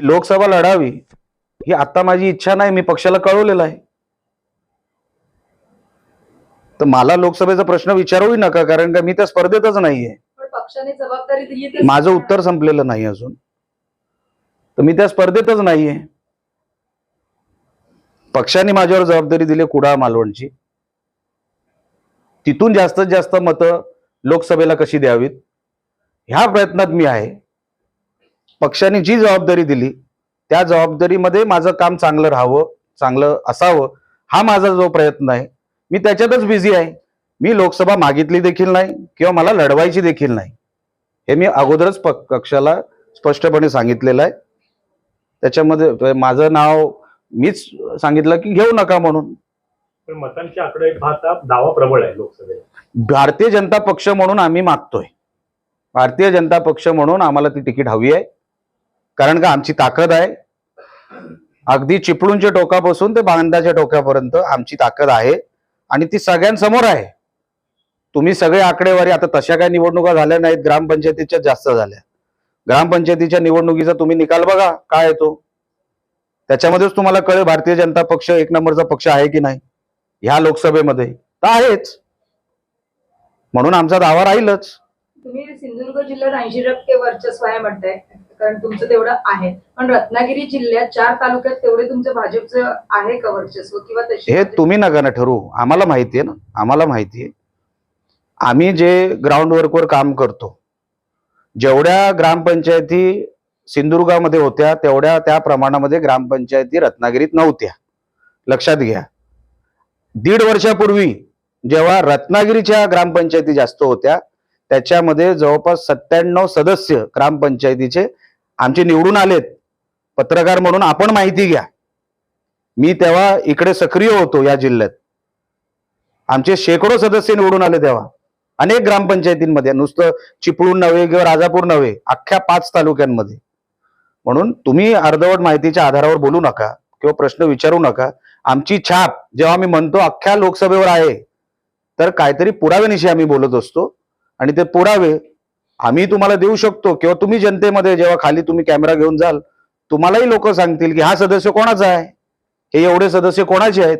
की लोकसभा लढावी ही आता माझी इच्छा नाही मी पक्षाला कळवलेलं आहे. तर मला लोकसभेचा प्रश्न विचारूही नका कारण का मी त्या स्पर्धेतच नाहीये. माझं उत्तर संपलेलं नाही अजून. तर मी त्या स्पर्धेतच नाहीये. पक्षाने माझ्यावर जबाबदारी दिली कुडाळ मालवणची. तिथून जास्तीत जास्त मतं लोकसभेला कशी द्यावीत? ह्या प्रयत्नात मी आहे. पक्षाने जी जबाबदारी दिली त्या जबाबदारीमध्ये माझं काम चांगलं राहावं चांगलं असावं हा माझा जो प्रयत्न आहे मी त्याच्यातच बिझी आहे. मी लोकसभा मागितली देखील नाही किंवा मला लढवायची देखील नाही. हे मी अगोदरच पक्षाला स्पष्टपणे सांगितलेलं आहे. त्याच्यामध्ये माझं नाव मीच सांगितलं की घेऊ नका म्हणून. पण मतांची आकडे दावा प्रबळ आहे लोकसभेत. भारतीय जनता पक्ष म्हणून आम्ही मागतोय. भारतीय जनता पक्ष म्हणून आम्हाला ती तिकीट हवी आहे. कारण का आमची ताकद आहे. अगदी चिपळूणच्या टोकापासून ते बांधाच्या टोकापर्यंत आमची ताकद आहे आणि ती सगळ्यांसमोर आहे. तुम्ही सगळे आकडेवारी आता तशा काही निवडणुका झाल्या नाहीत ग्रामपंचायतीच्या जास्त झाल्या. ग्रामपंचायतीच्या निवडणुकीचा तुम्ही निकाल बघा काय येतो त्याच्यामध्येच तुम्हाला कळेल भारतीय जनता पक्ष एक नंबरचा पक्ष आहे की नाही ह्या लोकसभेमध्ये. तर आहेच. म्हणून आमचा दावा राहीलच. तुम्ही सिंधुदुर्ग जिल्ह्यात ऐंशी टक्के वर्चस्व आहे म्हणताय. कारण तुमचं तेवढं आहे. पण रत्नागिरी जिल्ह्यात चार तालुक्यात तेवढे तुमचं भाजपचं आहे का वर्चस्व किंवा तशी हे तुम्ही नका ना ठरवू. आम्हाला माहिती आहे ना. आम्हाला माहिती आहे. आम्ही जे ग्राउंड वर्कवर काम करतो जेवढ्या ग्रामपंचायती सिंधुदुर्गामध्ये होत्या तेवढ्या त्या प्रमाणामध्ये ग्रामपंचायती रत्नागिरीत नव्हत्या. लक्षात घ्या. दीड वर्षापूर्वी जेव्हा रत्नागिरीच्या ग्रामपंचायती जास्त होत्या त्याच्यामध्ये जवळपास सत्त्याण्णव सदस्य ग्रामपंचायतीचे आमचे निवडून आलेत. पत्रकार म्हणून आपण माहिती घ्या. मी तेव्हा इकडे सक्रिय होतो या जिल्ह्यात. आमचे शेकडो सदस्य निवडून आले तेव्हा. अनेक ग्रामपंचायतींमध्ये नुसतं चिपळूण नव्हे किंवा राजापूर नव्हे अख्ख्या पाच तालुक्यांमध्ये. म्हणून तुम्ही अर्धवट माहितीच्या आधारावर बोलू नका किंवा प्रश्न विचारू नका. आमची छाप जेव्हा मी म्हणतो अख्ख्या लोकसभेवर आहे तर काहीतरी पुराव्यानिशी आम्ही बोलत असतो. आणि ते पुरावे आम्ही तुम्हाला देऊ शकतो किंवा तुम्ही जनतेमध्ये जेव्हा खाली तुम्ही कॅमेरा घेऊन जाल तुम्हालाही लोक सांगतील की हा सदस्य कोणाचा आहे? हे एवढे सदस्य कोणाचे आहेत?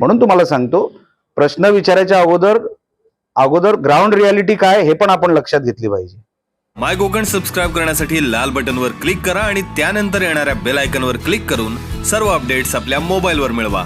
म्हणून तुम्हाला सांगतो प्रश्न विचारायच्या अगोदर अगोदर ग्राउंड रियालिटी काय हे पण आपण लक्षात घेतली पाहिजे. माय कोकण सबस्क्राईब करण्यासाठी लाल बटनवर क्लिक करा आणि त्यानंतर येणाऱ्या बेल आयकनवर क्लिक करून सर्व अपडेट्स आपल्या मोबाईलवर मिळवा.